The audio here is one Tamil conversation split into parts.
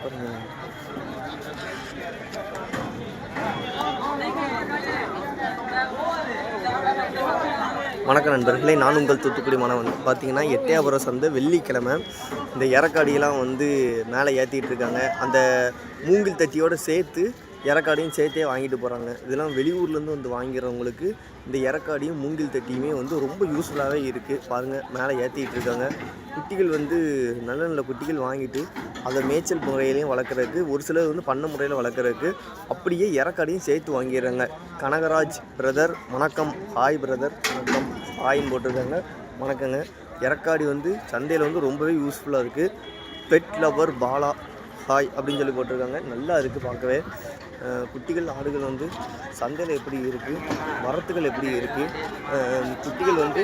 சூப்பருங்க வணக்கம் நண்பர்களே நான் உங்கள் தூத்துக்குடி மாணவன். பார்த்தீங்கன்னா எட்டையாபுரம் சந்தை வெள்ளிக்கிழமை. இந்த இறக்காடியெல்லாம் வந்து மேலே ஏற்றிட்டு இருக்காங்க. அந்த மூங்கில் தட்டியோடு சேர்த்து இறக்காடையும் சேர்த்தே வாங்கிட்டு போகிறாங்க இதெல்லாம் வெளியூர்லேருந்து வந்து வாங்கிறவங்களுக்கு இந்த இறக்காடியும் மூங்கில் தட்டியுமே வந்து ரொம்ப யூஸ்ஃபுல்லாகவே இருக்குது பாருங்கள் மேலே ஏற்றிக்கிட்டு இருக்காங்க. குட்டிகள் வந்து நல்ல நல்ல குட்டிகள் வாங்கிட்டு அதை மேய்ச்சல் முறையிலையும் வளர்க்குறதுக்கு ஒரு சிலர் வந்து பண்ண முறையில் வளர்க்குறதுக்கு அப்படியே இறக்காடையும் சேர்த்து வாங்கிடுறாங்க. கனகராஜ் பிரதர் வணக்கம். ஹாய் பிரதர் வணக்கம். ஹாயின்னு போட்டிருக்காங்க. வணக்கங்க. இறக்காடி வந்து சந்தையில் வந்து ரொம்பவே யூஸ்ஃபுல்லாக இருக்குது பெட் லவர் பாலா. ஹாய் அப்படின்னு சொல்லி போட்டிருக்காங்க. நல்லா இருக்குது பார்க்கவே. குட்டிகள் ஆடுகள் வந்து சந்தையில் எப்படி இருக்குது வரத்துகள் எப்படி இருக்குது குட்டிகள் வந்து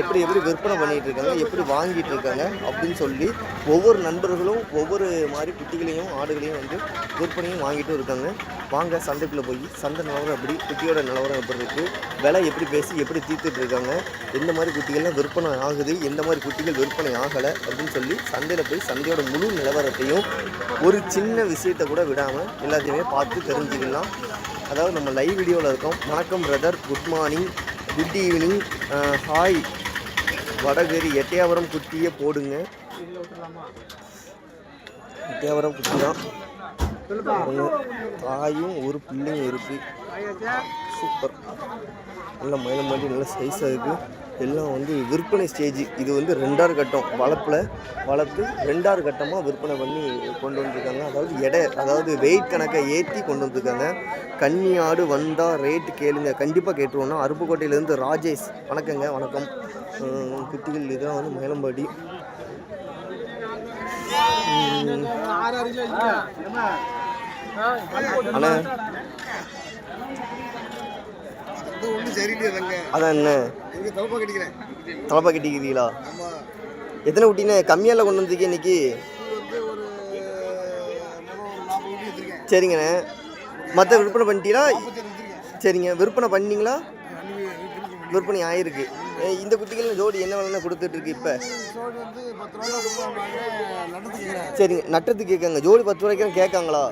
எப்படி எப்படி விற்பனை பண்ணிகிட்டு இருக்காங்க? எப்படி வாங்கிட்டு இருக்காங்க? அப்படின்னு சொல்லி ஒவ்வொரு நண்பர்களும் ஒவ்வொரு மாதிரி குட்டிகளையும் ஆடுகளையும் வந்து விற்பனையும் வாங்கிட்டும் இருக்காங்க. வாங்க சந்தைக்குள்ளே போய் சந்தை நிலவரம் எப்படி குட்டியோட நிலவரம் எப்படி இருக்குது விலை எப்படி பேசி எப்படி தீர்த்துட்டு இருக்காங்க எந்த மாதிரி குட்டிகள்லாம் விற்பனை ஆகுது எந்த மாதிரி குட்டிகள் விற்பனை ஆகலை அப்படின்னு சொல்லி சந்தையில் போய் சந்தையோட முழு நிலவரத்தையும் ஒரு சின்ன விஷயத்தை கூட விடாமல் எல்லாத்தையுமே பார்த்து தெரிஞ்சுக்கலாம். அதாவது நம்ம லைவ் வீடியோவில் இருக்கோம். வணக்கம் brother good morning good evening hi Vadakari Ettayapuram குட்டியை போடுங்க. எட்டயாபுரம் குட்டி தான். தாயும் ஒரு பிள்ளையும் இருக்கு. சூப்பர் நல்ல மயிலம் மாதிரி நல்ல சைஸாக இருக்குது எல்லாம் வந்து விற்பனை ஸ்டேஜ் இது வந்து ரெண்டாறு கட்டம். வளர்ப்பில் வளர்த்து ரெண்டாறு கட்டமாக விற்பனை பண்ணி கொண்டு வந்திருக்காங்க. அதாவது எடை அதாவது வெயிட் கணக்கை ஏற்றி கொண்டு வந்திருக்காங்க. கன்னி ஆடு வந்தால் ரேட்டு கேளுங்க. கண்டிப்பாக கேட்டுருவோம்னா அருப்புக்கோட்டையிலேருந்து ராஜேஷ். வணக்கங்க வணக்கம். குட்டிகள் இதெல்லாம் வந்து மயிலம்பாடி அண்ணா அதான் என்ன? தலப்பா கட்டிக்கிறீங்களா? எத்தனை குட்டினே கம்மியால கொண்டு வந்திருக்கீங்க இன்னைக்கு? சரிங்கண்ணே மற்ற விற்பனை பண்ணிட்டீங்களா? சரிங்க. விற்பனை பண்ணீங்களா? விற்பனை ஆயிருக்கு. இந்த குட்டிகள் ஜோடி என்ன விலைன்னு கொடுத்துட்டு இருக்கு இப்போ? சரிங்க நட்டத்துக்கு கேட்காங்க. ஜோடி பத்து ரூபாய்க்கு கேட்காங்களா?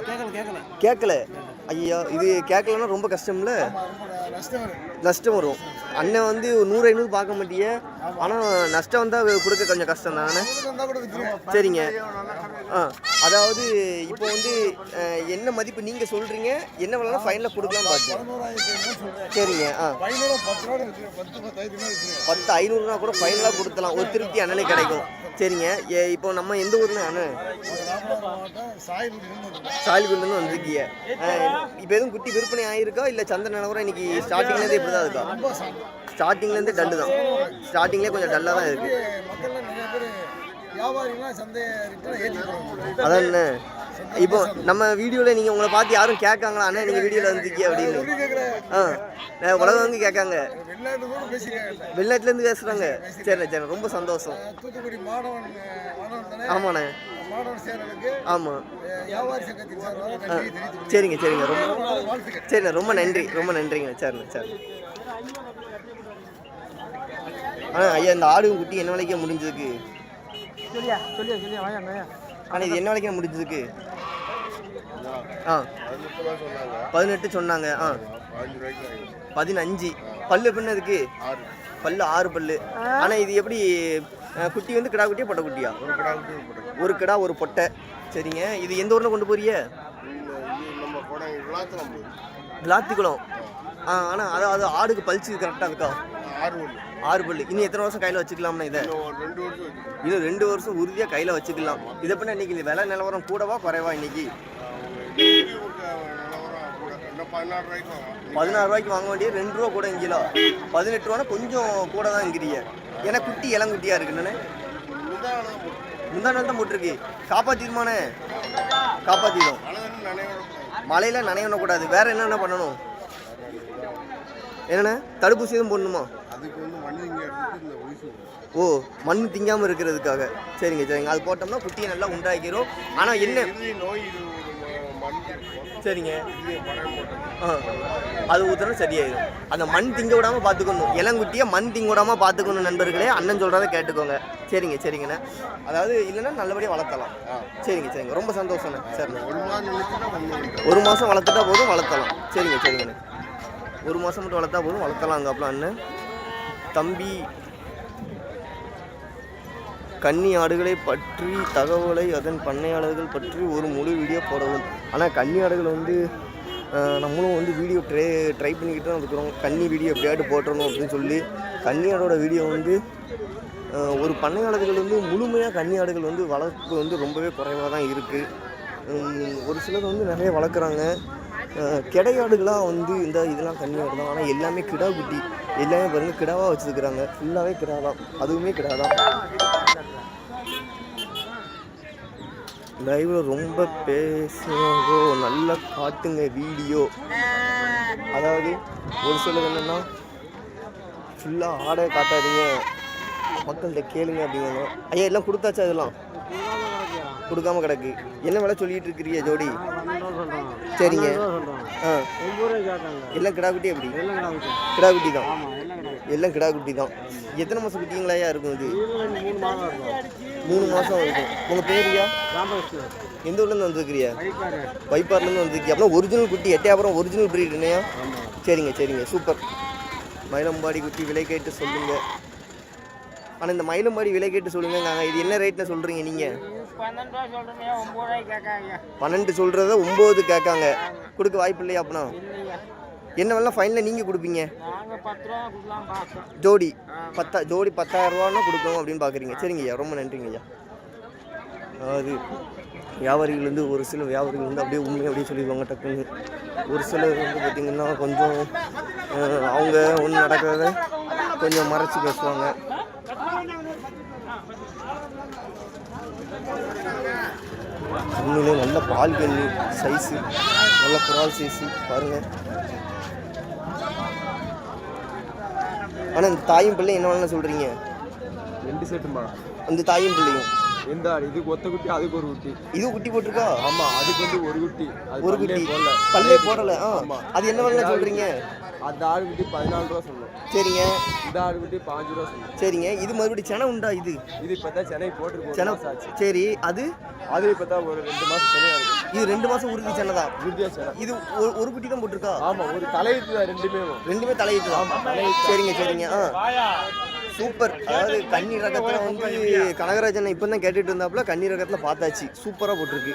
கேட்கல. ஐயா இது கேட்கலன்னா ரொம்ப கஷ்டம்ல? நஷ்டம் வரும். அண்ணன் வந்து ஒரு நூறு ஐநூறு பார்க்க மாட்டிய. ஆனால் நஷ்டம் வந்தால் கொடுக்க கொஞ்சம் கஷ்டம் தானே. சரிங்க. ஆ அதாவது இப்போ வந்து என்ன மதிப்பு நீங்கள் சொல்கிறீங்க என்ன விலைனா ஃபைனலாக கொடுக்கலாம் பார்த்து சரிங்க ஆ. பத்து ஐநூறுனா கூட ஃபைனலாக கொடுத்துலாம் ஒரு திருப்தி அண்ணனே கிடைக்கும். சரிங்க ஏ இப்போ நம்ம எந்த ஊர்னு அண்ணன் ராமநாதபுரம் மாவட்டம் சாயல் இருந்து சாலிபுரிலேருந்து வந்திருக்கீங்க இப்போ எதுவும் குட்டி விற்பனை ஆயிருக்கா? இல்லை சந்தை நிலவரம் இன்னைக்கு ஸ்டார்டிங்லேருந்து இப்படி தான் இருக்கா? ஸ்டார்டிங்லேருந்து டல்லு தான். ஸ்டார்டிங்லேயே கொஞ்சம் டல்லாக தான் இருக்குது அதான் என்ன? இப்போ நம்ம வீடியோவில் நீங்கள் உங்களை பார்த்து யாரும் கேட்காங்களா? அண்ணா நீங்கள் வீடியோவில் வந்திருக்கீங்க அப்படின்னு. ஆ உலகம் வந்து கேட்காங்க? வெளிநாட்டுலேருந்து பேசுகிறாங்க சரி சரி ரொம்ப சந்தோஷம். ஆமாண்ணே. ஆமாம் சரிங்க சரிங்க. ரொம்ப சரிண்ணே ரொம்ப நன்றி ரொம்ப நன்றிங்க. சரிண்ணே சரி ஆ ஐயா இந்த ஆடு குட்டி என்ன விலைக்கு முடிஞ்சதுக்கு சொல்லியா சொல்லியா சொல்லியா வாங்க ஆனால் இது என்ன விலைக்கு முடிஞ்சதுக்கு ஆ. பதினெட்டு சொன்னாங்க ஆ. பதினஞ்சு. பல்லு எப்படின்னு இருக்கு? பல்லு ஆறு பல்லு. ஆனால் இது எப்படி குட்டி வந்து கிடா குட்டியா பொட்டை குட்டியா? ஒரு கிடா ஒரு பொட்டை சரிங்க. இது எந்த ஊரில் கொண்டு போறிய விளாத்திக்குளம் ஆ ஆனால் அதாவது ஆடுக்கு பல்ச்சு கரெக்டாக இருக்கா? ஆறு பல்லு இன்னும் எத்தனை வருஷம் கையில் வச்சுக்கலாம்னா இதை? இன்னும் ரெண்டு வருஷம் உறுதியாக கையில் வச்சுக்கலாம். இதை பண்ண இன்னைக்கு இந்த விலை நிலவரம் கூடவா குறைவா இன்னைக்கு? பதினாறு ரூபாய்க்கு வாங்க வேண்டிய ரெண்டு ரூபா கூட இங்கிலோ. பதினெட்டு ரூபானா கொஞ்சம் கூட தான் இங்கிறீங்க ஏன்னா குட்டி இளங்குட்டியா இருக்குன்னு? முந்தா நாள் தான் போட்டிருக்கு. காப்பாத்திடுமானே காப்பாத்திடும். மழையில நனையக்கூடாது வேற என்னென்ன பண்ணணும்? என்னண்ணே? தடுப்பூசி எதுவும் போடணுமா? அதுக்கு வந்து ஓ மண் திங்காமல் இருக்கிறதுக்காக. சரிங்க சரிங்க. அது போட்டோம்னா குட்டியை நல்லா உண்டாக்கிரும். ஆனால் என்ன? நோய் சரிங்க. ஆ அது ஊற்றுனா சரியாயிடும் அந்த மண் திங்க விடாமல் பார்த்துக்கணும் இளங்குட்டியை மண் திங்க விடாமல் பார்த்துக்கணும் நண்பர்களே. அண்ணன் சொல்கிறத கேட்டுக்கோங்க. சரிங்க சரிங்கண்ணே. அதாவது இல்லைன்னா நல்லபடியாக வளர்த்தலாம். சரிங்க சரிங்க. ரொம்ப சந்தோஷண்ணே சரிண்ணே. ஒரு மாதம் வளர்த்துட்டா போதும் வளர்த்தலாம். சரிங்க சரிங்கண்ணே. ஒரு மாதம் மட்டும் வளர்த்தா போதும். வளர்த்தலாங்க அப்பலாம் அண்ணன் தம்பி கன்னி ஆடுகளை பற்றி தகவலை அதன் பண்ணையாளர்கள் பற்றி ஒரு முழு வீடியோ போடவும். ஆனால் கன்னி ஆடுகள் வந்து நம்மளும் வந்து வீடியோ ட்ரை ட்ரை பண்ணிக்கிட்டு தான் இருக்கிறோம். கன்னி வீடியோ எப்படியாட்டு போட்டுறணும் அப்படின்னு சொல்லி. கன்னி வீடியோ வந்து ஒரு பண்ணையாளர்கள் வந்து முழுமையாக கன்னி ஆடுகள் வந்து வளர்ப்பு வந்து ரொம்பவே குறைவாக தான் இருக்குது ஒரு சிலர் வந்து நிறைய வளர்க்குறாங்க. கிடையாடுகளாக வந்து இந்த இதெல்லாம் கன்னி ஆடு தான். ஆனால் எல்லாமே கிடா குட்டி. எல்லாமே பாருங்கள் கிடாவாக வச்சுருக்குறாங்க. ஃபுல்லாகவே கிடா தான் அதுவுமே கிடா தான் லைவில் ரொம்ப பேசுனாங்கோ நல்லா காட்டுங்க வீடியோ. அதாவது ஒரு சிலர் என்னென்னா ஃபுல்லாக ஆடை காட்டாதீங்க. மக்கள்கிட்ட கேளுங்க அப்படிங்கிறாங்க ஐயா எல்லாம் கொடுத்தாச்சா இதெல்லாம்? கொடுக்காம கிடக்கு. என்ன வேலை சொல்லிட்டு இருக்கிறீங்க ஜோடி? சரிங்க. ஆ. எல்லாம் கிடா குட்டி எப்படி கிடா குட்டி தான். எல்லாம் கிடா குட்டி தான். எத்தனை மாதம் குட்டிங்களாயா இருக்கும் இது? மூணு மாதம் இருக்கும். உங்கள் பேருயா எந்த ஊர்லேருந்து வந்துருக்கிறியா? வைப்பார்லேருந்து வந்துருக்கியா அப்படின்னா ஒரிஜினல் குட்டி எட்டையாபுரம் ஒரிஜினல் பிரீட் இல்லையா சரிங்க சரிங்க. சூப்பர் மயிலம்பாடி குட்டி விலை கேட்டு சொல்லுங்க. ஆனால் இந்த மயிலம்பாடி விலை கேட்டு சொல்லுங்க இது என்ன ரேட்னு சொல்கிறீங்க நீங்கள் பன்னெண்டு சொல்கிறத ஒம்பது கேட்காங்க. கொடுக்க வாய்ப்பு இல்லையா அப்படின்னா என்ன வேணால் ஃபைனலில் நீங்கள் கொடுப்பீங்க. ஜோடி பத்தா ஜோடி பத்தாயிரம் ரூபான்னா கொடுக்கணும் அப்படின்னு பார்க்குறீங்க சரிங்க ஐயா ரொம்ப நன்றிங்க ஐயா. அதாவது வியாபாரிகள் வந்து ஒரு சில வியாபாரிகள் வந்து அப்படியே உண்மை அப்படியே சொல்லிடுவாங்க டக்குன்னு. ஒரு சிலர் வந்து பார்த்திங்கன்னா கொஞ்சம் அவங்க ஒன்று நடக்கிறத கொஞ்சம் மறைச்சி பேசுவாங்க. உண்மையிலே நல்ல பால் கண்ணி சைஸு நல்ல குரால் சைஸு பாருங்கள் ஆனால் இந்த தாயும் பிள்ளை என்ன வேணாலும் சொல்கிறீங்க ரெண்டு செட்டுமா அந்த தாயும் பிள்ளையும். எந்த இதுக்கு ஒத்த குட்டி அதுக்கு ஒரு குட்டி. இது குட்டி போட்டிருக்கா? ஆமா அதுக்கு வந்து ஒரு குட்டி. ஒரு குட்டி. போடல. பல்லே போடல. ஆ. ஆமா. அது என்ன வேணாலும் சொல்கிறீங்க அந்த ஆடு குட்டி பதினாலு ரூபா சொல்லணும் சரிங்க. இந்த ஆடு குட்டி பாஞ்சு ரூபா சொல்லணும் சரிங்க. இது மறுபடியும் செனை உண்டா இது? இது இப்போ தான் சென்னை போட்டுருக்கு செனை ஆச்சு. சரி அது? அது இப்போ தான் ஒரு ரெண்டு மாசம் சென்னையா இருக்கு. இது ரெண்டு மாதம் உறுதி செனை தான்? குருதியா சென்னை இது ஒரு ஒரு குட்டி தான் போட்டிருக்கா? ஆமா ஒரு தலையீட்டு தான் ரெண்டுமே ரெண்டுமே தலையிட்டு தான். சரிங்க சரிங்க. ஆ. சூப்பர். அதாவது கன்னி ரகத்தில் வந்து கனகராஜன் இப்போ தான் கேட்டுட்டு இருந்தாப்புல கன்னி ரகத்தில் பார்த்தாச்சு. சூப்பராக போட்டிருக்கு.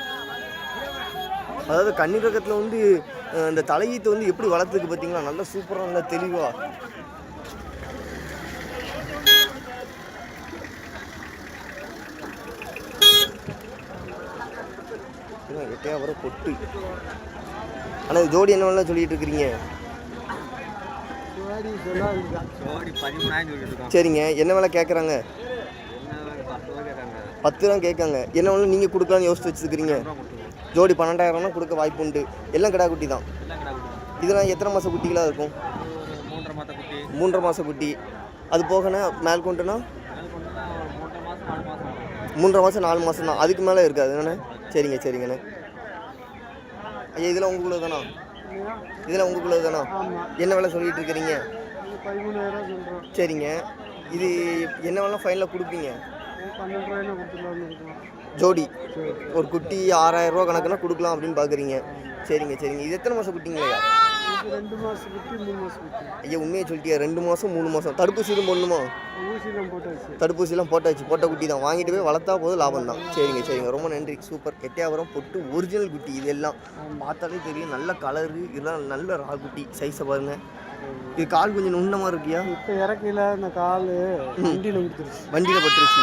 அதாவது கன்னி ரகத்தில் வந்து இந்த தலையீத்தை வந்து எப்படி வளர்த்துருக்கு பார்த்தீங்களா? நல்லா சூப்பராக நல்லா தெளிவாக எட்டையா வர பொட்டு. ஆனால் ஜோடி என்ன வேணாலும் சொல்லிட்டு இருக்கிறீங்க? ஜோடி பதிமூணாயிரம் சொல்லிட்டு இருக்கோம் சரிங்க. என்ன வேலை கேட்குறாங்க பத்து ரூபா கேட்காங்க பத்து தான் கேட்காங்க. என்ன வேணாலும் நீங்கள் கொடுக்கலான்னு யோசிச்சு வச்சுருக்கிறீங்க. ஜோடி பன்னெண்டாயிரம்னா கொடுக்க வாய்ப்பு உண்டு எல்லாம் கிடா குட்டி தான். எல்லாம் கிடா குட்டி இதெல்லாம் எத்தனை மாதம் குட்டிகளாக இருக்கும்? மூன்றரை மாத குட்டி. மூன்றரை மாதம் குட்டி. அது போகனா மேல் கொண்டுனா? மூன்றரை மாதம் நாலு மாதம் தான். அதுக்கு மேலே இருக்காது. என்னண்ணே? சரிங்க சரிங்கண்ணே. ஐயா இதெல்லாம் உங்களுக்குள்ள தானா இதெல்லாம் உங்களுக்குள்ள தானா என்ன வேலை சொல்லிட்டு இருக்கிறீங்க? சரிங்க. இது என்ன வேணாலும் ஃபைனலாக கொடுப்பீங்க. பன்னெண்டு ரூபாயில கொடுத்துடலாம்னு இருக்கோம். ஜோடி. ஒரு குட்டி ஆறாயிரம் ரூபா கணக்குனா கொடுக்கலாம் அப்படின்னு பார்க்குறீங்க சரிங்க சரிங்க. இது எத்தனை மாதம் குட்டிங்களையா ரெண்டு மாதம் குட்டி மூணு மாதம் குட்டி. ஐயா உண்மையை சொல்லிட்டியா? ரெண்டு மாதம் மூணு மாதம் தடுப்பூசி எதுவும் போடணுமா? ஊசிலாம் போட்டாச்சு. தடுப்பூசிலாம் போட்டாச்சு. போட்ட குட்டி தான். வாங்கிட்டு போய் வளர்த்தா போதும் லாபம் தான். சரிங்க சரிங்க. ரொம்ப நன்றி. சூப்பர். எட்டையாவரம் பொட்டு ஒரிஜினல் குட்டி. இது எல்லாம் பார்த்தாலே தெரியும். நல்ல கலரு இதெல்லாம் நல்ல ரா குட்டி. சைஸை பாருங்க. இது கால் கொஞ்சம் நுண்ணமாக இருக்கியா? இப்போ இறக்கையில் இந்த கால் வண்டியில் கொடுத்துருச்சு வண்டியில் பட்டுருச்சு.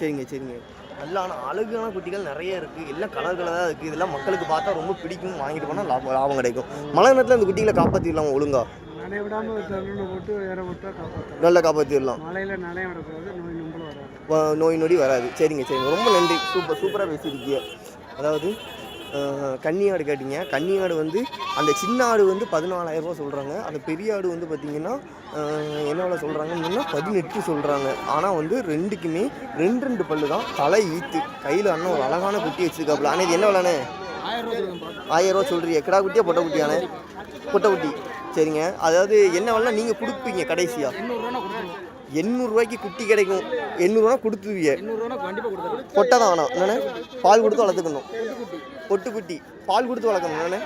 சரிங்க சரிங்க. நல்ல ஆனால் அழகான குட்டிகள் நிறைய இருக்குது எல்லாம் கலர் கலராக இருக்குது இதெல்லாம் மக்களுக்கு பார்த்தா ரொம்ப பிடிக்கும். வாங்கிட்டு போனால் லாபம் லாபம் கிடைக்கும். மழை நேரத்தில் அந்த குட்டிகளை காப்பாற்றிடலாம் ஒழுங்கா? நனைய விடாமல் போட்டு ஏற விட்டா காப்பாற்றலாம் நல்லா காப்பாற்றிடலாம் மழையில் நனைய விடக்கூடாது நோய் நம்பளும் வராது. நோய் நொடி வராது. சரிங்க சரிங்க. ரொம்ப நன்றி. சூப்பர் சூப்பராக பேசியிருக்கீங்க. அதாவது அஹ், கன்னி ஆடு கேட்டிங்க. கன்னி ஆடு வந்து அந்த சின்ன ஆடு வந்து பதினாலாயிரம் ரூபா சொல்கிறாங்க அந்த பெரிய ஆடு வந்து பார்த்திங்கன்னா அஹ், என்ன விலை சொல்கிறாங்கன்னா பதினெட்டு சொல்கிறாங்க ஆனால் வந்து ரெண்டுக்குமே ரெண்டு ரெண்டு பல்லு தான். தலை ஈத்து. கையில் அண்ணன் ஒரு அழகான குட்டி வச்சுருக்காப்புல. ஆனால் இது என்ன விலைண்ணே? ஆயிரம் ரூபா சொல்கிறீங்க கிடா குட்டியா பொட்டை குட்டியாண்ணே பொட்டை குட்டி. சரிங்க. அதாவது என்ன வேணா நீங்கள் கொடுப்பீங்க கடைசியாக எண்ணூறுரூவாய்க்கு குட்டி கிடைக்கும். கண்டிப்பாக கொடுத்துருவேன். பொட்டை தான் வேணாம். என்னண்ணே? பால் கொடுத்து வளர்த்துக்கணும். பொட்டுக்குட்டி. பால் கொடுத்து வளர்க்கணும் நான்.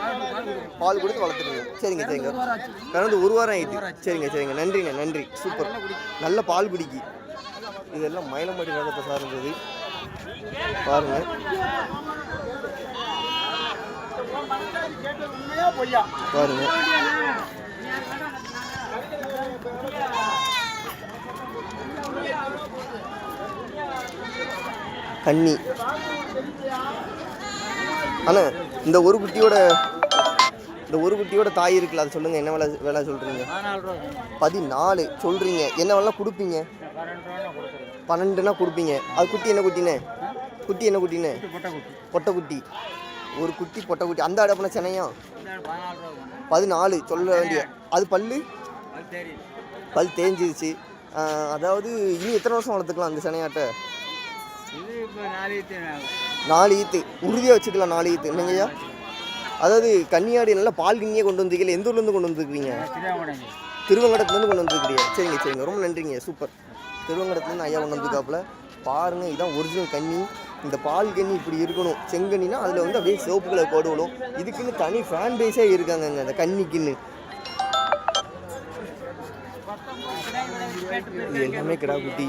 பால் கொடுத்து வளர்த்துருங்க. சரிங்க சரிங்க. கலந்து ஒரு வாரம் ஆயிட்டு. சரிங்க சரிங்க. நன்றிண்ணே நன்றி. சூப்பர். நல்ல பால் குடிக்கி. இதெல்லாம் மயிலம்பாடி நகரத்தை சார்ந்தது. பாருங்க. பாருங்க. கண்ணி அண்ணா இந்த ஒரு குட்டியோட இந்த ஒரு குட்டியோட தாய் இருக்குல்ல அது சொல்லுங்க என்ன வேலை வேலை சொல்றீங்க? பதினாலு சொல்கிறீங்க சொல்றீங்க. என்ன விலை கொடுப்பீங்க? பன்னெண்டுனா கொடுப்பீங்க. அது குட்டி என்ன குட்டினே குட்டி என்ன குட்டினே பொட்டை குட்டி. ஒரு குட்டி பொட்டை குட்டி. அந்த அடப்புன சென்னையா? பதினாலு சொல்ல வேண்டிய. அது பல்லு? பல் தேஞ்சிருச்சு. அதாவது இனி எத்தனை வருஷம் வளர்த்துக்கலாம் அந்த சென்னையாட்டை? நாலு ஈத்து உறுதியாக வச்சுக்கலாம் நாலு ஈத்து. என்னங்கய்யா? அதாவது கன்னியாடி நல்லா பால் கிண்ணியே கொண்டு வந்திருக்கீங்க எந்த ஊர்லேருந்து கொண்டு வந்திருக்கீங்க? திருவங்கடத்துலேருந்து கொண்டு வந்திருக்கிறீங்க சரிங்க சரிங்க. ரொம்ப நன்றிங்க. சூப்பர். திருவங்கடத்துலேருந்து ஐயா கொண்டு வந்திருக்காப்புல. பாருங்கள் இதான் ஒரிஜினல் கன்னி. இந்த பால் கன்னி இப்படி இருக்கணும். செங்கண்ணினா அதில் வந்து அப்படியே சிவப்பு கலர் கோடு இதுக்குன்னு தனி ஃபேன் பேஸே இருக்காங்கங்க அந்த கன்னிக்குன்னு. இது எல்லாமே கிடா குட்டி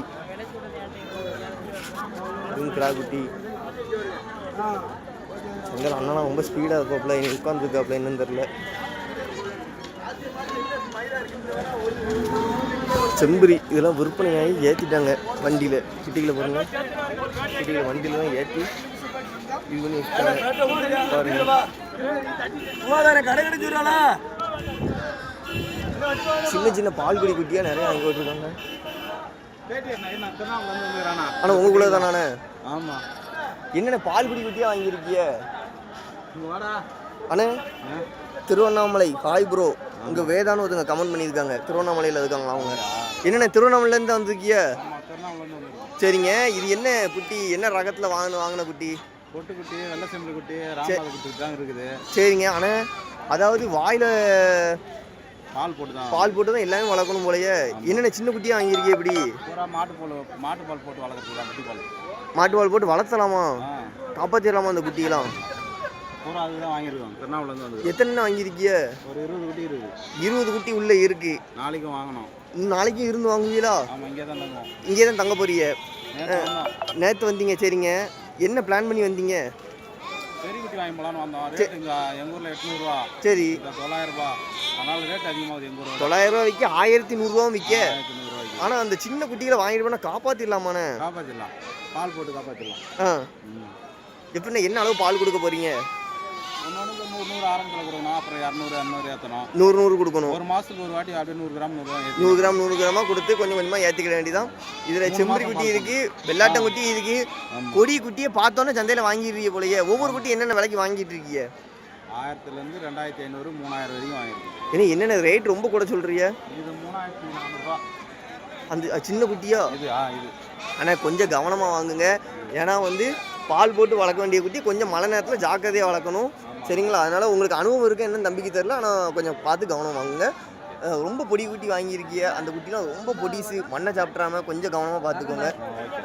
கிடா குட்டி செங்கல் அண்ணனா ரொம்ப ஸ்பீடாக இருக்காப்புல இனி உட்காந்துருக்காப்புல என்னன்னு தெரில செம்பரி இதெல்லாம் விற்பனையாகி ஏற்றிட்டாங்க வண்டியில். சிட்டியில் பாருங்க. சிட்டியில் வண்டியில் தான் ஏற்றி இது பண்ணி வச்சுட்டாங்க சின்ன சின்ன பால் குடி குட்டியாக நிறைய வாங்கி விட்டுருக்காங்க ஆனால் உங்களுக்குள்ள தானே ஆமாம் என்னென்ன பால் குடி குட்டியாக வாங்கியிருக்கிய? இங்கே அண்ணே திருவண்ணாமலை ஹாய் ப்ரோ உங்க வேதான்னு ஒருத்தங்க கமெண்ட் பண்ணியிருக்காங்க. திருவண்ணாமலையில் இருக்காங்களா அவங்க? என்னென்ன திருவண்ணாமலையிலேருந்து வந்திருக்கிய? சரிங்க இது என்ன குட்டி? என்ன ரகத்தில் வாங்கின வாங்கின குட்டி? பொட்டு குட்டி வெள்ளை செம்பு குட்டி குட்டி தான் இருக்குது. சரிங்க ஆனால் அதாவது வாயில் பால் போட்டு தான் பால் போட்டு தான் எல்லாமே வளர்க்கணும் போலயே. என்னென்ன சின்ன குட்டியாக வாங்கியிருக்கே இப்படி? பூரா மாட்டு பால் மாட்டு பால் போட்டு வளர்க்குறது தான் குட்டி பால். மாட்டு பால் போட்டு வளர்த்தலாமா? காப்பாற்றிடலாமா அந்த குட்டியெல்லாம்? பூரா அதுதான் வாங்கியிருக்கோம். திருவண்ணாமலேருந்து வந்தது எத்தனை வாங்கியிருக்கிய? ஒரு இருபது குட்டி இருக்குது. இருபது குட்டி உள்ளே இருக்கு. நாளைக்கும் வாங்கணும். இன்னும் நாளைக்கும் இருந்து வாங்குவீங்களா ஆமாம் இங்கே தான் தங்குவோம் இங்கே தான் தங்க நேற்று வந்தீங்க சரிங்க. என்ன பிளான் பண்ணி வந்தீங்க? பெரிய குட்டி வாங்கி போகலான்னு வந்தோம். ரேட் இங்கே எங்கள் ஊரில் எட்நூறுரூவா சரி. இப்போ தொள்ளாயிரம் ரூபா அதனால ரேட் அதிகமாகுது எங்கள் விற்க ஆயிரத்தி நூறுரூவா விற்க ஆனால் அந்த சின்ன குட்டிகளை வாங்கிட்டு போனால் காப்பாற்றிடலாமாண்ணே காப்பாற்றிடலாம் பால் போட்டு காப்பாற்றிடலாம் ஆ. எப்படின்னா என்ன அளவு பால் கொடுக்க போறீங்க? நூறு நூறு கொடுக்கணும். அப்புறம் இரநூறு இரநூறு ஏற்றணும் நூறு நூறு கொடுக்கணும். ஒரு மாதத்துக்கு ஒரு வாட்டி அப்படியே நூறு கிராம் நூறு நூறு கிராம் நூறு கிராமா கொடுத்து கொஞ்சம் கொஞ்சமாக ஏற்றிக்கிட வேண்டியதான் இதில் செம்பரி குட்டி இருக்கு வெள்ளாட்டம் குட்டி இருக்கு. ஆமாம் கொடி குட்டியை பார்த்தோன்னே சந்தையில் வாங்கிடுறீங்க போலயே. ஒவ்வொரு குட்டி என்னென்ன விலைக்கு வாங்கிட்டு இருக்கீங்க? ஆயிரத்துலேருந்து ரெண்டாயிரத்தி ஐநூறு மூணாயிரம் வரைக்கும் வாங்கியிருக்கோம் ஏன்னா என்னென்ன ரேட் ரொம்ப கூட சொல்றீங்க? இது மூணாயிரத்தி நானூறுரூவா அந்த சின்ன குட்டியா? இது ஆ இது. ஆனால் கொஞ்சம் கவனமாக வாங்குங்க. ஏன்னா வந்து பால் போட்டு வளர்க்க வேண்டிய குட்டி கொஞ்சம் மழை நேரத்தில் ஜாக்கிரதையாக வளர்க்கணும். சரிங்களா? அதனால் உங்களுக்கு அனுபவம் இருக்கு என்னன்னு நம்பிக்கை தெரில ஆனால் கொஞ்சம் பார்த்து கவனம் வாங்குங்க. ரொம்ப பொடி குட்டி வாங்கியிருக்கிய அந்த குட்டிலாம் ரொம்ப பொடிசு. மண்ணை சாப்பிட்றாம கொஞ்சம் கவனமாக பார்த்துக்கோங்க.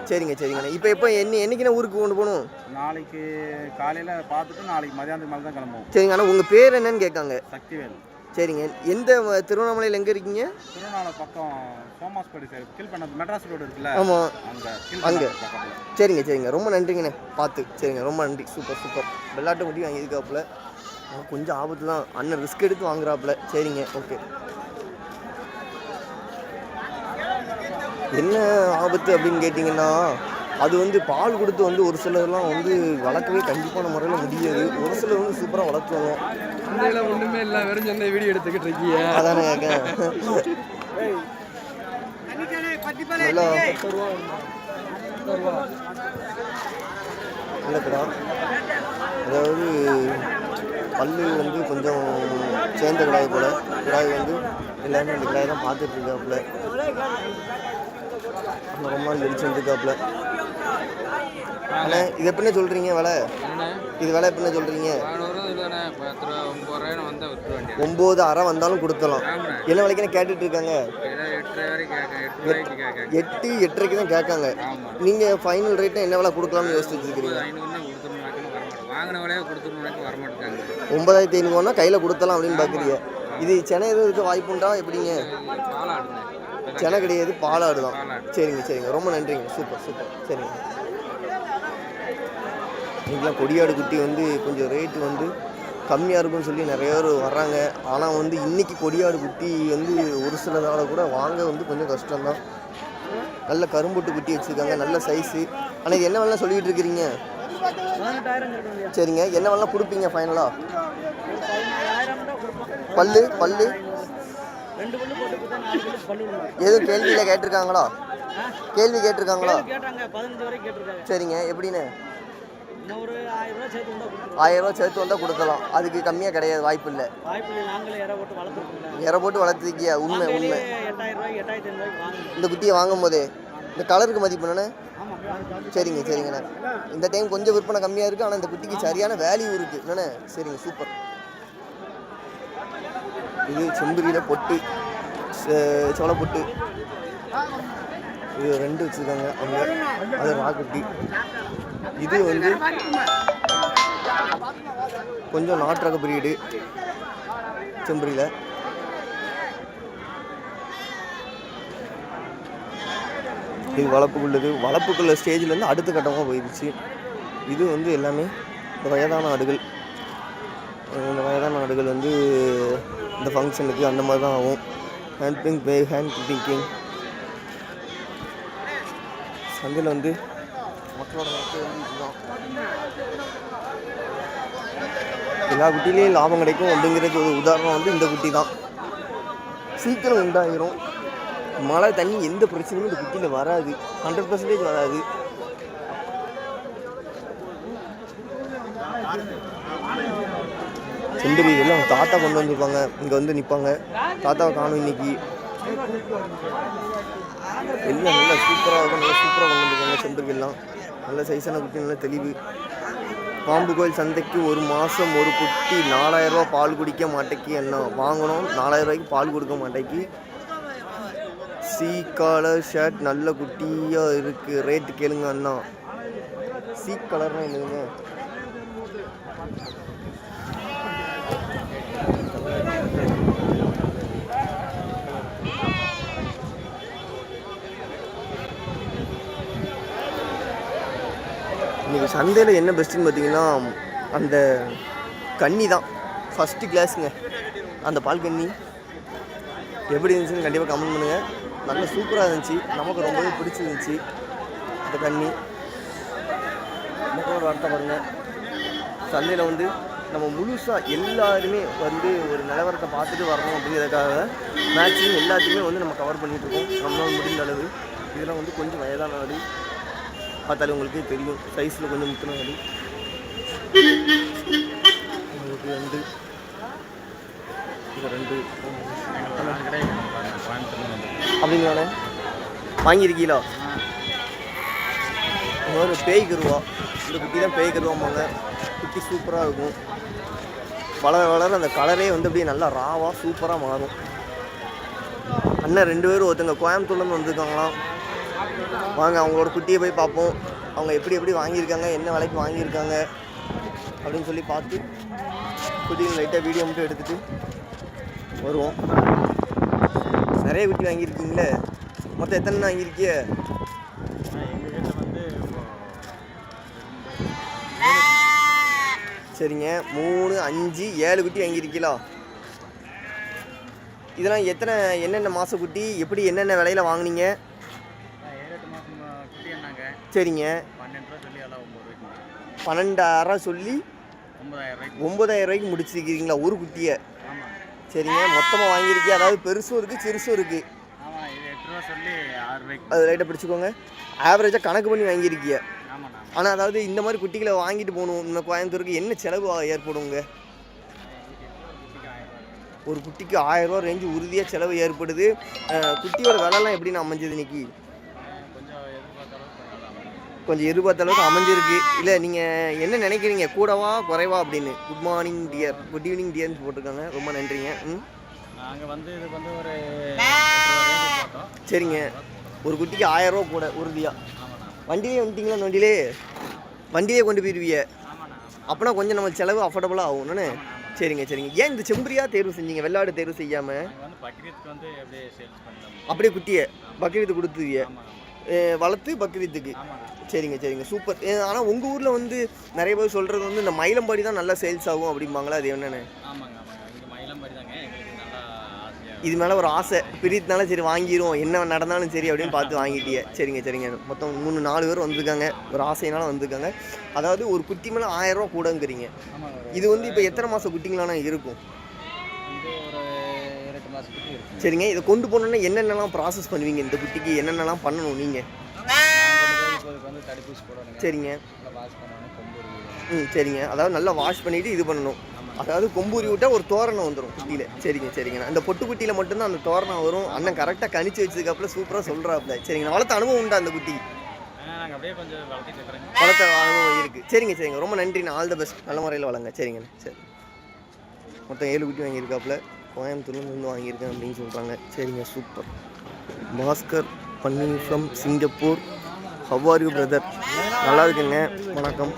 சரிங்க சரிங்கண்ணே. இப்போ எப்போ என்ன என்னைக்குண்ணே ஊருக்கு கொண்டு போகணும்? நாளைக்கு காலையில் பார்த்துட்டு நாளைக்கு மதியானத்துக்கு மேலே தான் கிளம்புவோம். சரிங்க ஆனால் உங்கள் பேர் என்னன்னு கேட்காங்க. சக்திவேல். சரிங்க. எந்த திருவண்ணாமலையில் எங்கே இருக்கீங்க? திருவண்ணாமலை பக்கம் சோமாஸ்பேட்டை சைடு கீழ்பண்ண மெட்ராஸ் ரோடு இருக்குல்ல? ஆமாம் அங்கே சரிங்க சரிங்க. ரொம்ப நன்றிங்கண்ணே. பார்த்து. சரிங்க ரொம்ப நன்றி. Super super. வெள்ளாட்டு குட்டி வாங்கியிருக்காப்புல. கொஞ்சம் ஆபத்து தான் அண்ணன் ரிஸ்க் எடுத்து வாங்குறாப்புல. சரிங்க ஓகே என்ன ஆபத்து அப்படின்னு கேட்டிங்கன்னா அது வந்து பால் கொடுத்து வந்து ஒரு சிலர்லாம் வந்து வளர்க்கவே கண்டிப்பான முறையில் முடியாது. ஒரு சிலர் வந்து சூப்பராக வளர்த்துவாங்க. சந்தையில் ஒன்றுமே இல்லை. வெறும் சந்தை வீடியோ எடுத்துக்கிட்டு இருக்கீங்க அதானே இல்லைக்கடா அதாவது பல்லு வந்து கொஞ்சம் சேர்ந்த கிடாய் போல. கிடாய் வந்து எல்லாருமே அந்த கிடாய் தான் பார்த்துட்டு இருக்காப்புல. ரொம்ப வெடிச்சு வந்துருக்காப்புல அண்ணே இது எப்படின்னு சொல்கிறீங்க விலை? இது விலை எப்படின்னு சொல்கிறீங்க ஒம்பது அரை வந்தாலும் கொடுத்துடலாம். என்ன விலைக்குன்னு கேட்டுட்டு இருக்காங்க? எட்டு எட்டரைக்கு தான் கேட்காங்க. நீங்கள் ஃபைனல் ரேட்டை என்ன விலை கொடுக்கலாம்னு யோசிச்சு ஒன்பதாயிரத்தி ஐநூறுனா கையில் கொடுத்தலாம் அப்படின்னு பார்க்குறீங்க இது சென்னை எதுவும் இருக்க வாய்ப்புண்டா எப்படிங்க? சென்னை கிடையாது பாலாடு. தான். சரிங்க சரிங்க. ரொம்ப நன்றிங்க. Super super. சரிங்க. இன்னைக்கெலாம் கொடியாடு குட்டி வந்து கொஞ்சம் ரேட்டு வந்து கம்மியாக இருக்கும்னு சொல்லி நிறைய பேர் வர்றாங்க. ஆனால் வந்து இன்னைக்கு கொடியாடு குட்டி வந்து ஒரு சிலதால் கூட வாங்க வந்து கொஞ்சம் கஷ்டம்தான். நல்ல கரும்புட்டு குட்டி வச்சுருக்காங்க. நல்ல சைஸு ஆனால் இது என்ன வேணாலும் சொல்லிக்கிட்டு இருக்கிறீங்க? சரிங்க. என்ன வேணாலும் கொடுப்பீங்க ஃபைனலாக பல்லு பல்லு? எதுவும் கேள்வியில் கேட்டிருக்காங்களா? கேள்வி கேட்டிருக்காங்களா? சரிங்க. எப்படின்னு? ஆயிரம் ரூபா சேர்த்து வந்தால் கொடுக்கலாம். அதுக்கு கம்மியாக கிடையாது. வாய்ப்பு இல்லை. இற போட்டு வளர்த்துக்கியா உண்மை உண்மை. இந்த குட்டியை வாங்கும் போதே இந்த கலருக்கு மதிப்பு சரிங்க சரிங்கண்ணே இந்த டைம் கொஞ்சம் விற்பனை கம்மியாக இருக்குது ஆனால் இந்த குட்டிக்கு சரியான வேல்யூ இருக்குது என்னண்ணே சரிங்க சூப்பர் இது செம்பரியில் பொட்டு சோள பொட்டு. இது ரெண்டு வச்சுருக்காங்க அவங்க. அது ராக்குட்டி. இது வந்து கொஞ்சம் நாட்டு பிரியடு பிரீடு செம்பரியில். இது வளர்ப்புக்குள்ளது. வளர்ப்புக்குள்ள ஸ்டேஜ்லேருந்து அடுத்த கட்டமாக போயிடுச்சு இது வந்து எல்லாமே இந்த வயதான ஆடுகள். இந்த வயதான ஆடுகள் வந்து இந்த ஃபங்க்ஷனுக்கு அந்த மாதிரி தான் ஆகும். ஹேண்ட் பிங்க் பே ஹேண்ட் பிங்கிங் சந்தையில் வந்து மக்களோட எல்லா குட்டிலையும் லாபம் கிடைக்கும் அப்படிங்கிறதுக்கு ஒரு உதாரணம் வந்து இந்த குட்டி தான். சீக்கிரம் உண்டாயிரும். மழை தண்ணி எந்த பிரச்சனையும் இந்த குட்டியில் வராது. ஹண்ட்ரட் பர்சன்டேஜ் வராது. செம்பரி இதெல்லாம் தாத்தா கொண்டு வந்திருப்பாங்க. இங்கே வந்து நிற்பாங்க தாத்தாவை காணும் இன்னைக்கு. எல்லாம் நல்லா சூப்பராக இருக்கும். நல்லா சூப்பராக கொண்டு வந்திருக்காங்க செம்பருக்கெல்லாம். நல்ல சைஸான குட்டி நல்ல தெளிவு. பாம்பு கோயில் சந்தைக்கு ஒரு மாதம் ஒரு குட்டி நாலாயிரரூபா பால் குடிக்க மாட்டேக்கு என்ன வாங்கணும். நாலாயிரம் ரூபாய்க்கு பால் கொடுக்க மாட்டேக்கு. சீ கலர் ஷர்ட் நல்ல குட்டியாக இருக்குது ரேட்டு கேளுங்க அண்ணா. சீ கலர்னால் என்னதுங்க? இன்னைக்கு சந்தையில் என்ன பெஸ்ட்டுன்னு பார்த்தீங்கன்னா அந்த கண்ணி தான். ஃபஸ்ட்டு கிளாஸுங்க அந்த பால் கண்ணி. எப்படி இருந்துச்சுன்னு கண்டிப்பாக கமெண்ட் பண்ணுங்கள் நல்ல சூப்பராக இருந்துச்சு. நமக்கு ரொம்பவே பிடிச்சிருந்துச்சு அந்த கன்னி மக்களோட வார்த்தை பாருங்கள் சந்தையில் வந்து நம்ம முழுசாக எல்லாருமே வந்து ஒரு நிலவரத்தை பார்த்துட்டு வரணும் அப்படிங்கிறதுக்காக மேக்ஸிமம் எல்லாத்தையுமே வந்து நம்ம கவர் பண்ணிகிட்ருக்கோம் இருக்கோம். நம்மளால் முடிந்த அளவு. இதெல்லாம் வந்து கொஞ்சம் வயதான பார்த்தாலே உங்களுக்கு தெரியும். சைஸில் கொஞ்சம் முத்தின ஆடு உங்களுக்கு ரெண்டு. ரெண்டு. அப்படிங்களாண்ணே? வாங்கியிருக்கீங்களா? ஒரு பேய் கருவா. இந்த குட்டி தான் பேய் கருவாம்பாங்க குட்டி சூப்பராக இருக்கும். வளர வளர அந்த கலரே வந்து அப்படியே நல்லா ராவாக சூப்பராக மாறும். அண்ணன் ரெண்டு பேரும் ஒருத்தங்க கோயம்புத்தூர்லேருந்து வந்திருக்காங்களாம். வாங்க அவங்களோட குட்டியை போய் பார்ப்போம். அவங்க எப்படி எப்படி வாங்கியிருக்காங்க என்ன விலைக்கு வாங்கியிருக்காங்க அப்படின்னு சொல்லி பார்த்து குட்டிகள் லைட்டாக வீடியோ மட்டும் எடுத்துகிட்டு வருவோம். நிறைய குட்டி வாங்கியிருக்கீங்களே? மொத்தம் எத்தனை வாங்கியிருக்கிய? சரிங்க. மூணு அஞ்சு ஏழு குட்டி வாங்கியிருக்கீங்களா இதெல்லாம் எத்தனை என்னென்ன மாத குட்டி? எப்படி என்னென்ன விலையில் வாங்குனீங்க? சரிங்க. பன்னெண்டாயிரம் சொல்லி ஒன்பதாயிரம் ரூபாய்க்கு ஒம்பதாயிரம் ரூபாய்க்கு ஒரு குட்டியை. சரிங்க. மொத்தமாக வாங்கியிருக்கீங்க அதாவது பெருசும் இருக்குது சிறுசும் இருக்குது அது லைட்டாக பிடிச்சிக்கோங்க. ஆவரேஜாக கணக்கு பண்ணி வாங்கியிருக்கீங்க ஆனால் அதாவது இந்த மாதிரி குட்டிகளை வாங்கிட்டு போகணும். இந்த கோயம்புத்தூருக்கு என்ன செலவு ஏற்படுங்க? ஒரு குட்டிக்கு ஆயிரம் ரூபா ரேஞ்சு உறுதியாக செலவு ஏற்படுது. குட்டியோட விலைலாம் எப்படின்னு அமைஞ்சது இன்னைக்கு கொஞ்சம் எதிர்பார்த்த அளவுக்கு பரவாயில்ல. கொஞ்சம் எதிர்பார்த்த அளவுக்கு அமைஞ்சிருக்கு. இல்லை நீங்கள் என்ன நினைக்கிறீங்க? கூடவா குறைவா அப்படின்னு? Good morning dear good evening டியர்னு போட்டிருக்காங்க. ரொம்ப நன்றிங்க. ம்? நாங்கள் வந்து இதுக்கு வந்து ஒரு சரிங்க. ஒரு குட்டிக்கு ஆயிரம் ரூபா கூட உறுதியாக வண்டியிலே வந்துட்டீங்களா வண்டியிலே வண்டியே கொண்டு போயிருவீங்க ஆமாண்ணா அப்போனா கொஞ்சம் நம்ம செலவு அஃபோர்டபுளாக ஆகும்னு சரிங்க சரிங்க. ஏன் இந்த செம்பரியா தேர்வு செஞ்சீங்க? வெள்ளாடு தேர்வு செய்யாமல் அப்படியே சேல்ஸ் பண்ணோம் அப்படியே குட்டியை பக்ரீத்து அஹ் வளர்த்து பக்ரீத்துக்கு. சரிங்க சரிங்க. சூப்பர். ஆனால் உங்கள் ஊரில் வந்து நிறைய பேர் சொல்கிறது வந்து இந்த மயிலம்பாடி தான் நல்லா சேல்ஸ் ஆகும் அப்படிம்பாங்களா? அது என்னென்னு? இது மேலே ஒரு ஆசை. பிரித்துனால சரி வாங்கிரும் என்ன நடந்தாலும் சரி அப்படின்னு பார்த்து வாங்கிட்டியே. சரிங்க சரிங்க. மொத்தம் மூணு நாலு பேர் வந்திருக்காங்க. ஒரு ஆசையினால வந்திருக்காங்க. அதாவது ஒரு குட்டி மேலே ஆயிரம் ரூபா கூடங்கிறீங்க. இது வந்து இப்போ எத்தனை மாதம் குட்டிங்களானா இருக்கும்? இருக்கு சரிங்க இதை கொண்டு போனோன்னா என்னென்னலாம் ப்ராசஸ் பண்ணுவீங்க இந்த குட்டிக்கு? என்னென்னலாம் பண்ணணும் நீங்கள் வந்து தடுப்பூசி சரிங்க. நல்லா வாஷ் பண்ணணும் கொம்பு இருக்குது ம் சரிங்க. அதாவது நல்லா வாஷ் பண்ணிவிட்டு இது பண்ணணும். அதாவது கொம்பூரி விட்டால் ஒரு தோரணம் வந்துடும் குட்டியில். சரிங்க சரிங்க. அந்த பொட்டு குட்டியில் மட்டும்தான் அந்த தோரணம் வரும். அண்ணன் கரெக்டாக கணிச்சு வச்சதுக்கப்புறம் சூப்பராக சொல்கிறாப்புல சரிங்க வளர்த்த அனுபவம் உண்டா அந்த குட்டி? வளர்த்த அனுபவம் இருக்குது சரிங்க சரிங்க. ரொம்ப நன்றிண்ணா. ஆல் த பெஸ்ட் நல்ல முறையில் வளங்க சரிங்கண்ணே. சரி. மொத்தம் ஏழு குட்டி வாங்கியிருக்காப்புல கோயம்புத்தூர்லேருந்து வந்து வாங்கியிருக்கேன் அப்படின்னு சொல்கிறாங்க சரிங்க super Bhaskar Panni from Singapore how you brother நல்லா இருக்குங்க? வணக்கம்.